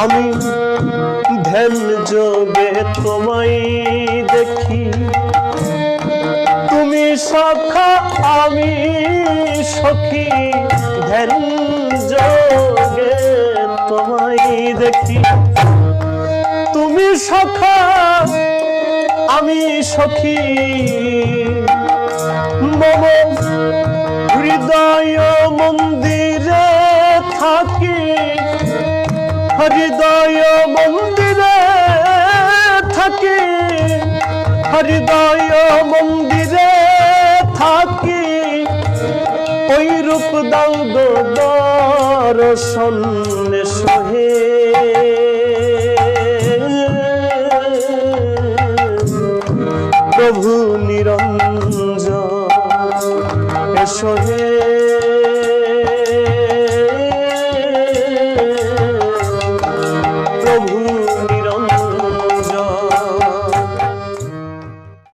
আমি ধ্যান যোগে তোমায় দেখি। তুমি সখা, আমি সখী। ধ্যান যোগে তোমায় দেখি। তুমি সখা, আমি সখী। মম হৃদয় মন্দিরে থাকি। হৃদয় মন্দিরে থাকি। হৃদয় মন্দিরে থাকি। ওই রূপ দাও গো দর্শন সহে। প্রভু নিরঞ্জন সহে